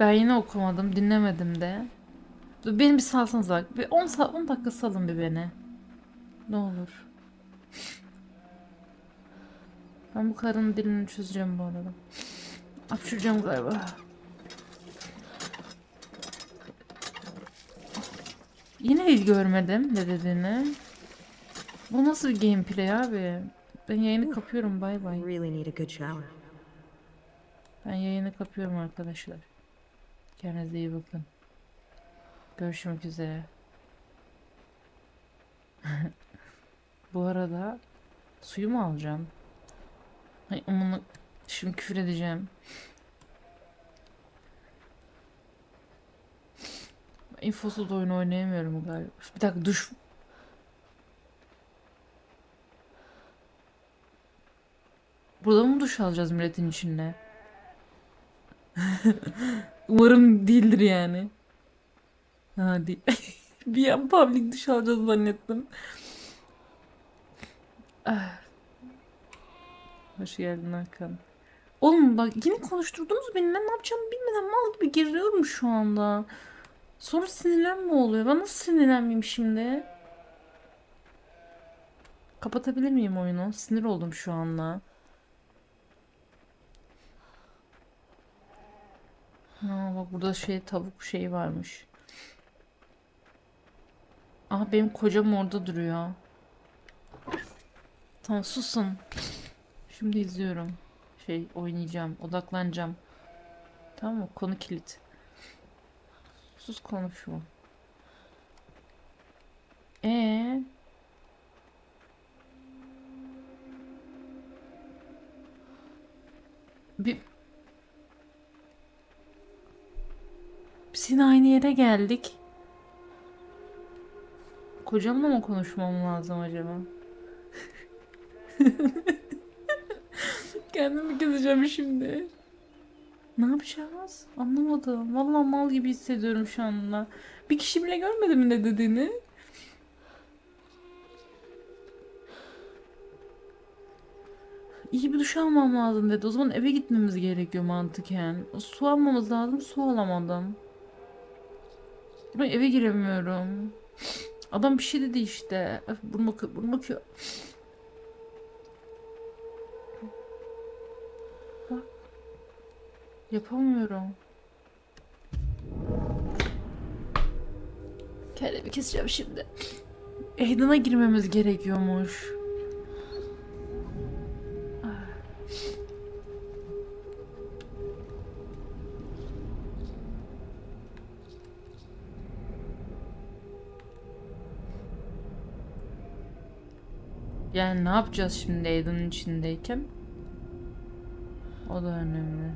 Ben yine okumadım, dinlemedim de. Beni bir salsanız bak. Bir 10 sa- 10 dakika salın bir beni. Ne olur. Ben bu karının dilini çözeceğim bu arada. Hapşıracağım galiba. Yine görmedim ne dediğini. Bu nasıl bir gameplay abi? Ben yayını kapıyorum bay bay. Ben yayını kapıyorum arkadaşlar. Kendinize iyi bakın. Görüşmek üzere. Bu arada suyu mu alacağım? Hay amına şimdi küfür edeceğim. İnfosuz oyun oynayamıyorum galiba. Bir dakika duş. Burada mı duş alacağız milletin içinde? Umarım değildir yani. Ha değil. bir an public duş alacağız zannettim. Ah. Hoş geldin Hakan. Oğlum bak yine konuşturdunuz beni. Ben ne yapacağımı bilmeden mal gibi geziyorum şu anda. Sonra sinirlenme oluyor. Ben nasıl sinirlenmeyeyim şimdi? Kapatabilir miyim oyunu? Sinir oldum şu anda. Aa, bak burada şey tavuk şeyi varmış. Aa benim kocam orada duruyor. Tamam susun. Şimdi izliyorum. Şey oynayacağım. Odaklanacağım. Tamam mı? Konu kilit. Sus konuşma. Ee. Bir yine aynı yere geldik. Kocamla mı konuşmam lazım acaba? Kendimi keseceğim şimdi. Ne yapacağız? Anlamadım. Vallahi mal gibi hissediyorum şu anda. Bir kişi bile görmedi mi ne dediğini? İyi bir duş almam lazım dedi. O zaman eve gitmemiz gerekiyor mantıken. Su almamız lazım. Su alamadım. Ben eve giremiyorum. Adam bir şey dedi işte. Öf, Burun bakıyor, burun bakıyor. Bak. Yapamıyorum. Kendimi keseceğim şimdi. Aiden'a girmemiz gerekiyormuş. Yani ne yapacağız şimdi Aiden'ın içindeyken? O da önemli.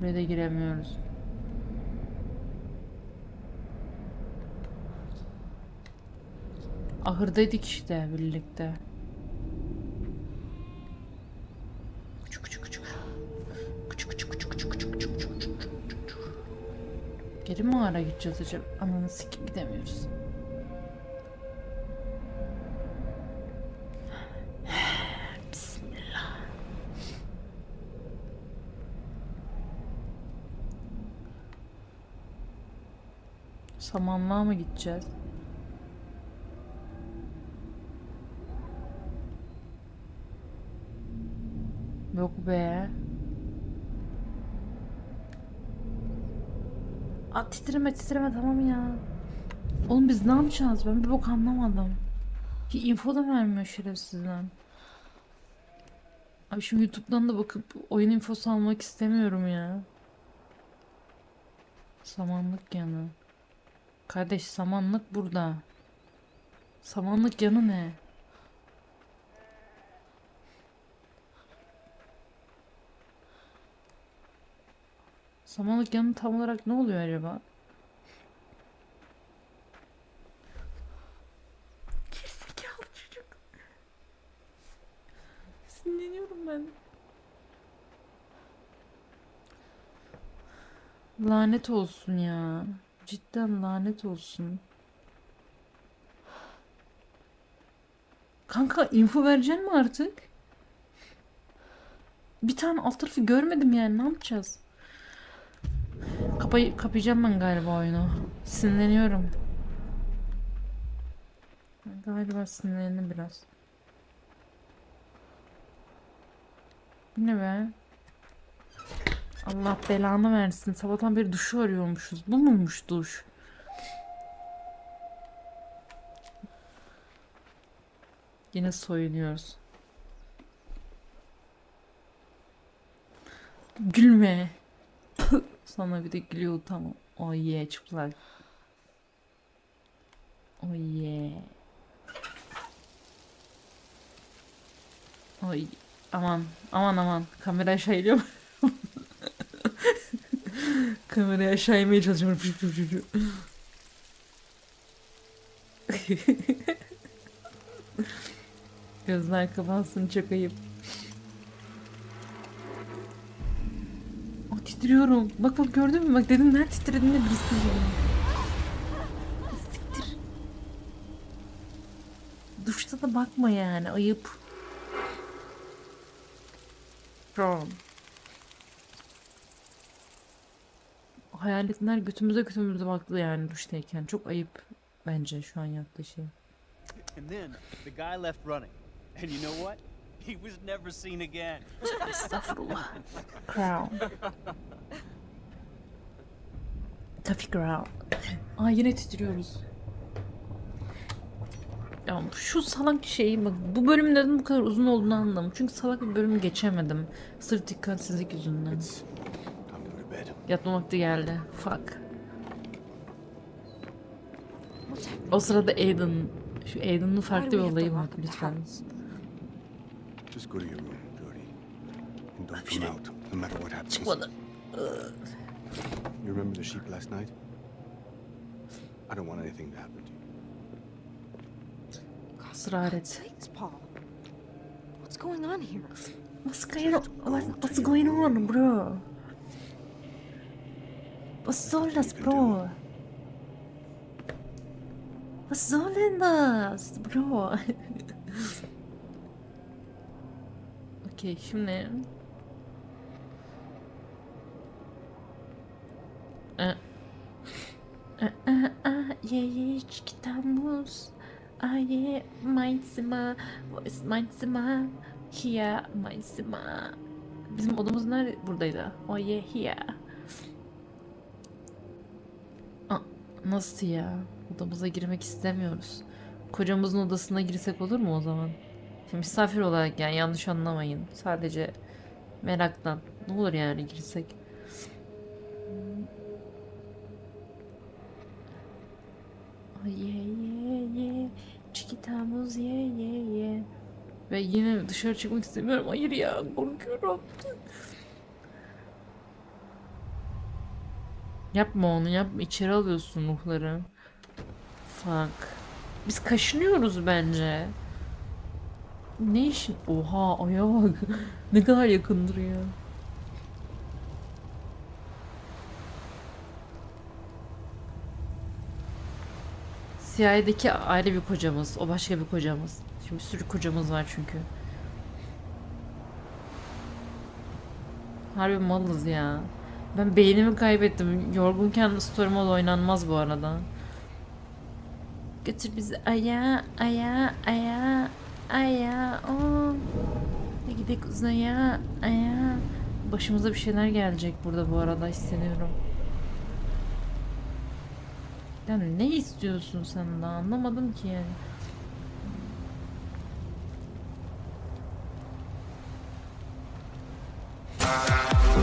Buraya da giremiyoruz. Ahırdaydık işte birlikte. Geri mi gideceğiz acaba? Ananı sikip gidemiyoruz. Bismillah. Samanlığa mı gideceğiz? Yok be. Aa, titreme titreme tamam ya. Oğlum biz ne yapacağız? Ben bir bok anlamadım. Ki info da vermiyor şerefsizden. Abi şimdi YouTube'dan da bakıp oyun infosu almak istemiyorum ya. Samanlık yanı. Kardeş samanlık burada. Samanlık yanı ne? Samanlık yanı tam olarak ne oluyor acaba? Gerizekalı çocuk. Sinirleniyorum ben. Lanet olsun ya. Cidden lanet olsun. Kanka info vereceksin mi artık? Bir tane alt tarafı görmedim yani ne yapacağız? Kapayı, kapayacağım ben galiba oyunu. Sinirleniyorum. Galiba sinirlendim biraz. Ne be? Allah belanı versin. Sabahtan beri duşu arıyormuşuz. Bu muymuş duş? Yine soyunuyoruz. Gülme. Sana bir de gülüyor tamam. Oh yeah çıplak. Oh yeah. Oy aman aman aman kamera aşağı iniyor. Kamerayı aşağı inmeye çalışıyorum. Gözler kapansın çok ayıp. Aa, titriyorum. Bak bak gördün mü? Bak dedim nerede titrediğini bilsin yani. Siktir. Duşta da bakma yani ayıp. Bro. Hayaletler götümüze götümüze baktı yani duştayken. Çok ayıp bence şu an yaptığı şey. And then the guy left running. And you know what? He was never seen again. Estağfurullah. Crown. Taffy Crown. Aa yine titriyoruz. Ya şu salak şeyi bak bu bölüm neden bu kadar uzun olduğunu anladım. Çünkü salak bir bölümü geçemedim. Sırf dikkatsizlik yüzünden. It's time to go to bed. Yatma vakti geldi. Fuck. O sırada Aiden. Şu Aiden'ın farklı bir olayı var lütfen. Just go to your room, Jody. And don't come out, no matter what happens. Çıkmadı. You remember the sheep last night? I don't want anything to happen to you. Israr et. Sakes, Paul. What's going on here? What's going on? What, what's going on, bro? Was soll das, bro? Was soll denn das, bro? Okey, şimdi... Aa, aa, aa, ye ye çıkitamus. Aa ye mein Zimmer. Wo ist mein Zimmer? Here mein Zimmer. Bizim odamız nerede? Buradaydı. Oh here. Aa, nasıl ya? Odamıza girmek istemiyoruz. Kocamızın odasına girsek olur mu o zaman? Şimdi misafir olarak yani yanlış anlamayın. Sadece meraktan. Ne olur yani girsek. Ye ye ye. Çikitamuz ye ye ye. Ve yine dışarı çıkmak istemiyorum. Hayır ya korkuyorum. Yapma onu yapma. İçeri alıyorsun ruhları. Fuck. Biz kaşınıyoruz bence. Ne işin? Oha aya bak. ne kadar yakın duruyor. CIA'deki ayrı bir kocamız. O başka bir kocamız. Şimdi bir sürü kocamız var çünkü. Harbi malız ya. Ben beynimi kaybettim. Yorgunken story mode oynanmaz bu arada. Götür bizi aya aya aya aya o. Gidelim uzaya aya. Başımıza bir şeyler gelecek burada bu arada hissediyorum. Yani ne istiyorsun sen daha anlamadım ki yani.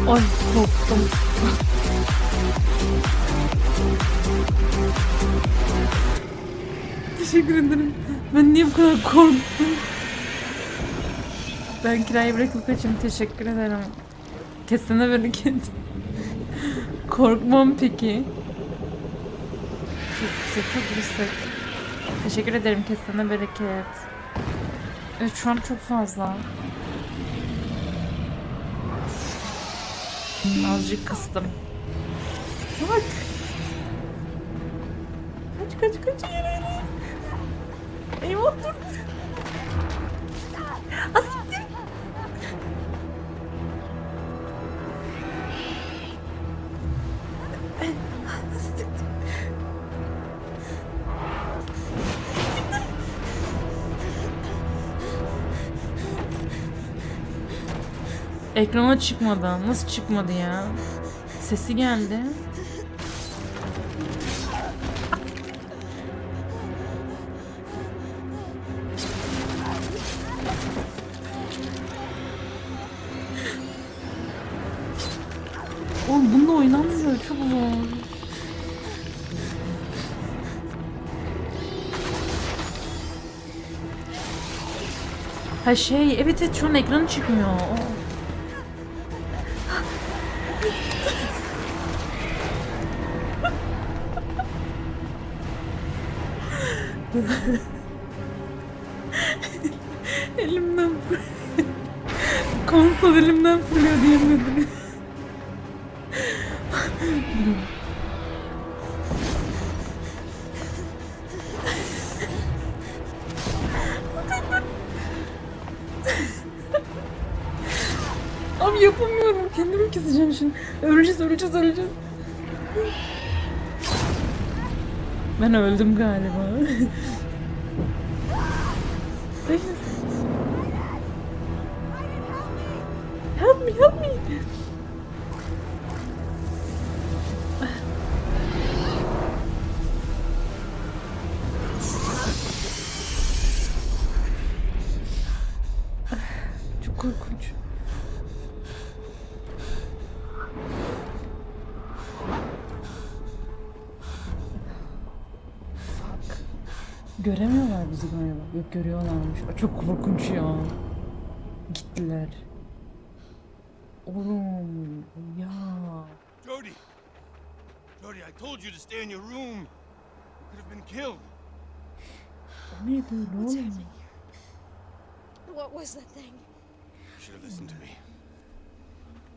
Ay korktum. Teşekkür ederim. Ben niye bu kadar korktum? Ben kirayı bırakıp kaçayım. Teşekkür ederim. Kesene bereket. Korkmam peki. Çok güzel, çok yüksek. Teşekkür ederim kesene bereket. Evet şu an çok fazla. Azıcık kıstım. Bak. Kaç kaç kaç yere Ekrana çıkmadı. Nasıl çıkmadı ya? Sesi geldi. Oğlum bununla oynanmıyor. Çok zor. Ha şey, evet evet şu an ekranı çıkmıyor. O- diyemedim. Abi yapamıyorum. Kendimi keseceğim şimdi. Öleceğiz, öleceğiz, öleceğiz. Ben öldüm galiba. Hayır. Help me. Çok korkunç. Göremiyorlar bizi galiba. Yok görüyorlarmış. Çok korkunç ya. Gittiler. Oğlum ya. Jody! Jody, I told you to stay in your room. You could have been killed. O neydi öyle What's oğlum? happening? What was that thing? You should have listened to me.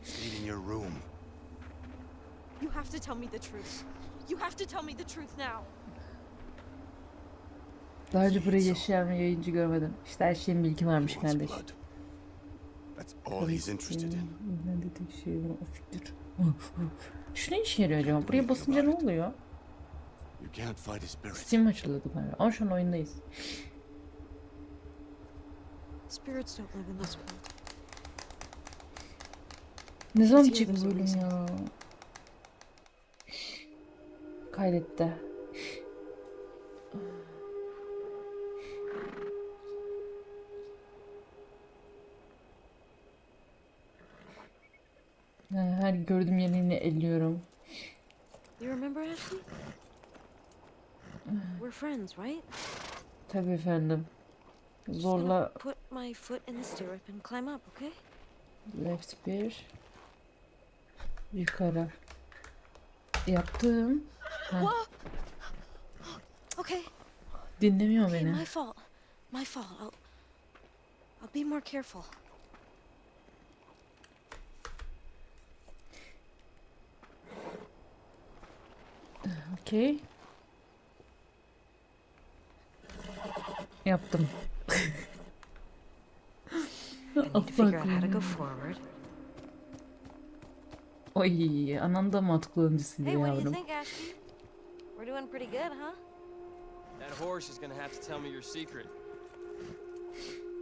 Stayed in your room. You have to tell me the truth. You have to tell me the truth now. Daha önce burayı yaşayan bir yayıncı görmedim. İşte her şeyin bilgi varmış kardeş. That's all he's interested in. Dedik şey o. Şu ne işe yarıyor acaba? Buraya basınca ne oluyor? You can't fight his spirit. Steam açılıyordu galiba. Ama şu an oyundayız. Spirits don't live in this world. Ne zaman bitecek bu bölüm ya? Kaydetti. Her gördüğüm yerini elliyorum. You remember Ashley? We're friends, right? Tabii efendim. Zorla put my foot in the stirrup and climb up, okay? left bir. Yukarı. Yaptım. Ha, Whoa! Okay, dinlemiyor okay, beni. my fault. My fault. I'll I'll be more careful. Okey. Yaptım. I need to figure out how to go forward. Oy, anan da mantıklı öncesiydi Hey, what do you yavrum. think, Ashley? We're doing pretty good, huh? That horse is gonna have to tell me your secret.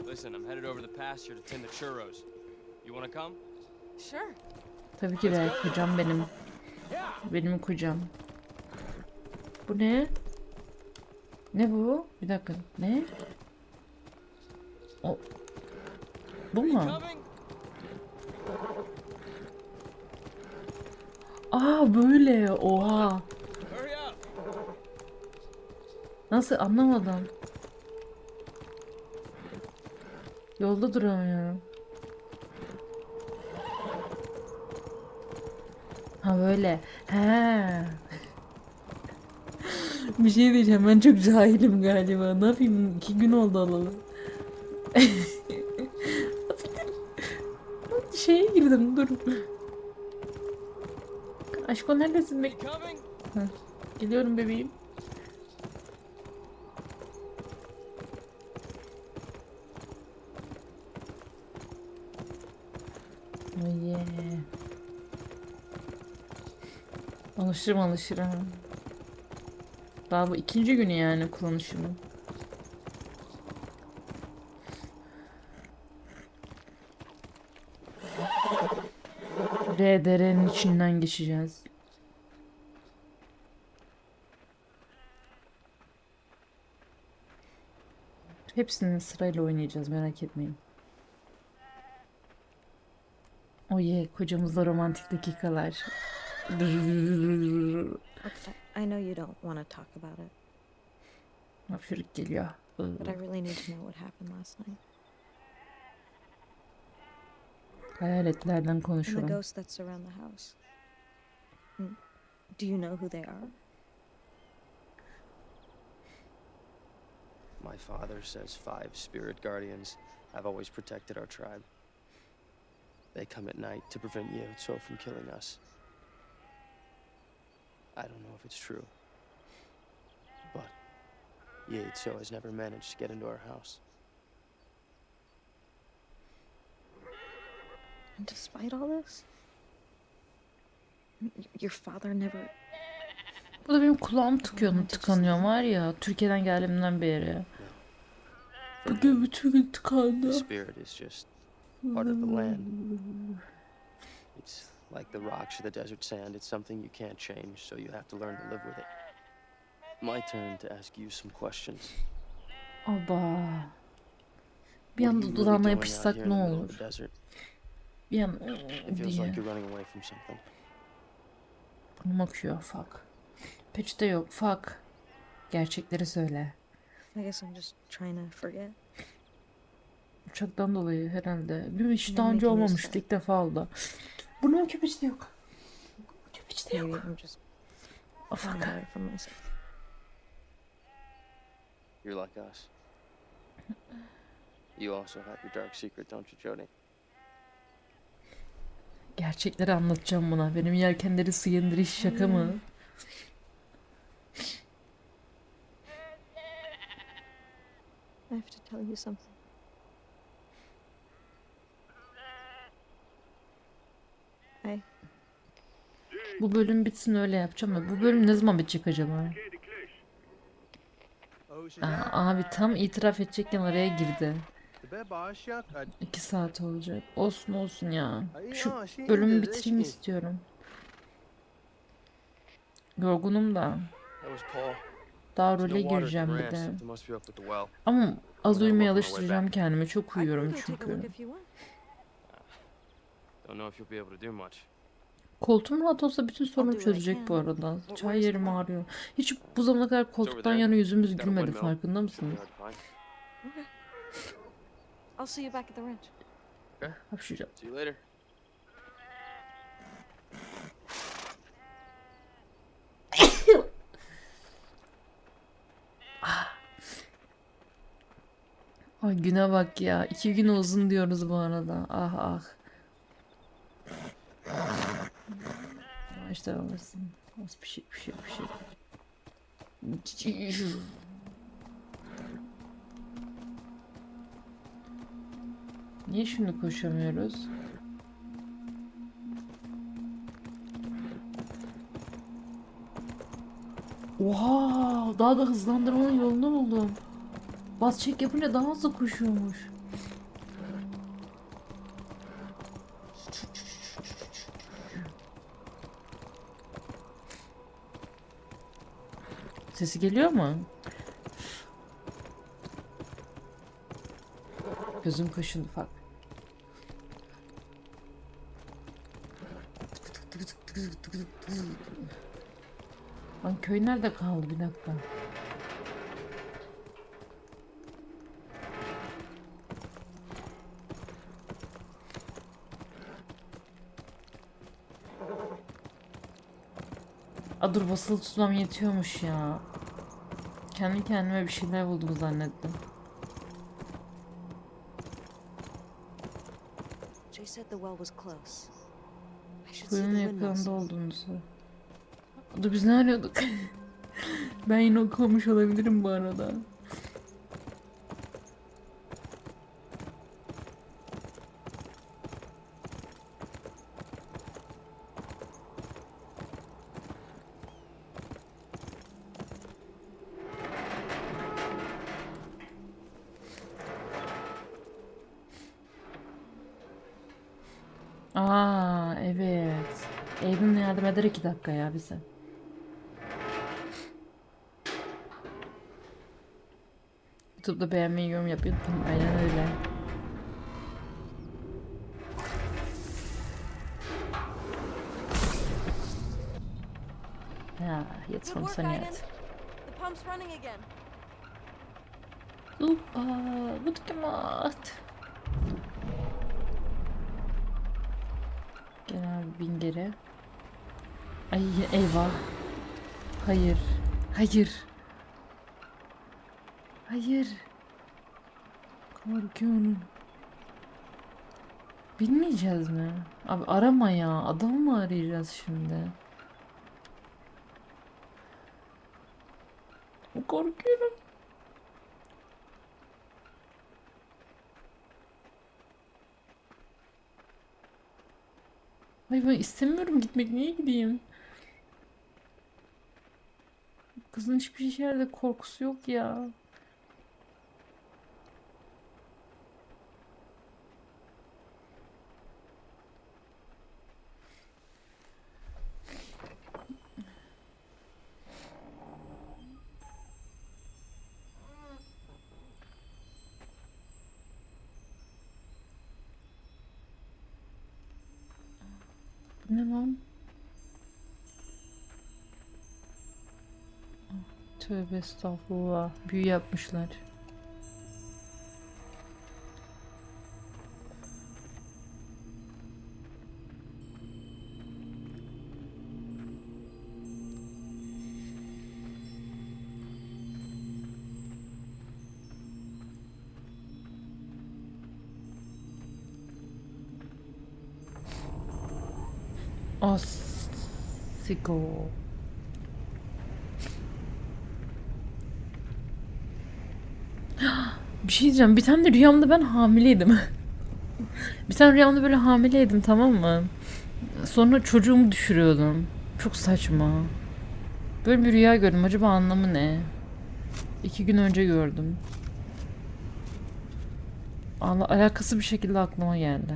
Listen, I'm headed over the pasture to tend the churros. You wanna come? Sure. Tabii ki de kocam benim. Benim kocam. Bu ne? Ne bu? Bir dakika. Ne? O. Bu mu? Aa böyle. Oha. Nasıl anlamadım. Yolda duramıyorum. Ha böyle. He. Bir şey diyeceğim ben çok cahilim galiba. Ne yapayım? İki gün oldu alalı. Şeye girdim dur. Aşko neredesin be? Coming? Geliyorum bebeğim. Oh yeah. Alışırım alışırım. Daha bu ikinci günü yani kullanışımın. dere derenin içinden geçeceğiz. Hepsini sırayla oynayacağız merak etmeyin. O ye kocamızla romantik dakikalar. Okay, I know you don't want to talk about it, Hapşırık geliyor. but I really need to know what happened last night. Hayaletlerden And the konuşuyorum. ghosts that surround the house. Mm, Do you know who they are? My father says five spirit guardians have always protected our tribe. They come at night to prevent Yiotso from killing us. I don't know if it's true. But Yiotso has never managed to get into our house. And despite all this, your father never. Bu da benim kulağım tıkıyor, tıkanıyor var ya Türkiye'den geldiğimden beri. Bugün bütün gün The tıkandı. spirit is just part of the land. It's like the rocks or the desert sand. It's something you can't change, so you have to learn to live with it. My turn to ask you some questions. Aba. Bir anda dudağına yapışsak ne olur? Bir an diye. like you're running away from something. Burnum akıyor fuck. Peçete yok fuck. Gerçekleri söyle. I guess I'm just trying to forget. Uçaktan dolayı herhalde. Bir hiç daha önce olmamıştı ilk defa oldu. Akıyor peçete yok. Maybe yok. I'm just Oh, fuck. running away from myself. You're like us. You also have your dark secret, don't you, Jody? Gerçekleri anlatacağım buna. Benim yelkenleri su indiriş şaka mı? I have to tell you something. I Bu bölüm bitsin öyle yapacağım da bu bölüm ne zaman bitecek acaba? Aa, abi tam itiraf edecekken araya girdi. İki saat olacak. Olsun olsun ya. Şu bölümü bitireyim istiyorum. Yorgunum da. Daha role gireceğim bir de. Ama az uyumaya alıştıracağım kendimi. Çok uyuyorum çünkü. Don't know if you'll be able to do much. Koltuğum rahat olsa bütün sorunu do what I çözecek bu arada. Çay yerim ağrıyor. Hiç bu zamana kadar koltuktan yana yüzümüz gülmedi farkında mısınız? I'll see you back at the ranch. Hapşıracağım. See you later. Ay güne bak ya. İki gün uzun diyoruz bu arada. Ah ah. İşte alırsın. Az bir şey bir şey bir şey. Niye şimdi koşamıyoruz? Oha! Daha da hızlandırmanın yolunu buldum. Bas çek yapınca daha hızlı koşuyormuş. Sesi geliyor mu? Gözüm kaşındı bak. Lan köy nerede kaldı bir dakika. Dur basılı tutmam yetiyormuş ya. Kendi kendime bir şeyler buldum zannettim. Kuyunun yakınında olduğunuzu. Dur biz ne arıyorduk? ben yine okumamış olabilirim bu arada. Aa evet. Aiden yardım eder iki dakika ya bize. YouTube'da beğenmeyi, yorum unutmayın. Aynen öyle. Ja, jetzt funktioniert. Super, gut gemacht. Geri. Ay eyvah. Hayır. Hayır. Hayır. Korkuyorum. Bilmeyeceğiz mi? Abi arama ya. Adamı mı arayacağız şimdi? Korkuyorum. Ay ben istemiyorum gitmek. Niye gideyim? Kızın hiçbir yerde korkusu yok ya. Tövbe estağfurullah. Büyü yapmışlar. Osiko. Bir şey diyeceğim. Bir tane de rüyamda ben hamileydim. bir tane rüyamda böyle hamileydim tamam mı? Sonra çocuğumu düşürüyordum. Çok saçma. Böyle bir rüya gördüm. Acaba anlamı ne? İki gün önce gördüm. Allah alakası bir şekilde aklıma geldi.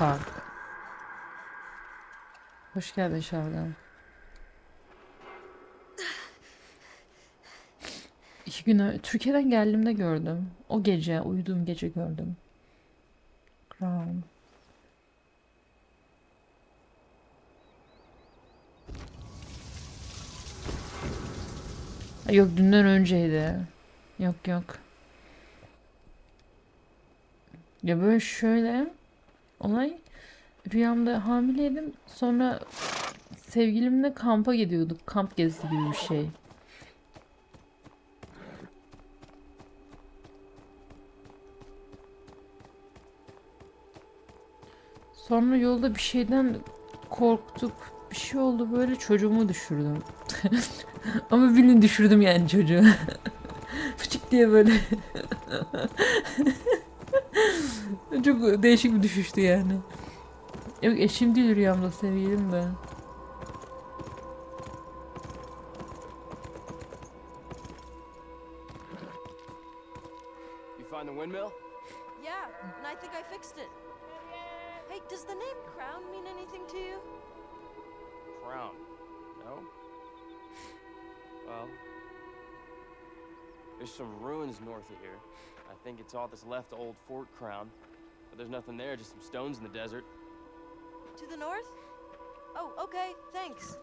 Bak. Hoş geldin Şavdan. İki gün ö- Türkiye'den geldiğimde gördüm. O gece, uyuduğum gece gördüm. Crown. Yok dünden önceydi. Yok yok. Ya böyle şöyle olay rüyamda hamileydim. Sonra sevgilimle kampa gidiyorduk. Kamp gezisi gibi bir şey. Sonra yolda bir şeyden korktuk. Bir şey oldu böyle çocuğumu düşürdüm. Ama birini düşürdüm yani çocuğu. Fıçık diye böyle. Çok değişik bir düşüştü yani. Yok eşim değil rüyamda sevgilim de. You find the windmill? Yeah, and I think I fixed it. does the name Crown mean anything to you? Crown? No? well, there's some ruins north of here. I think it's all that's left of old Fort Crown. But there's nothing there, just some stones in the desert. To the north? Oh, okay, thanks.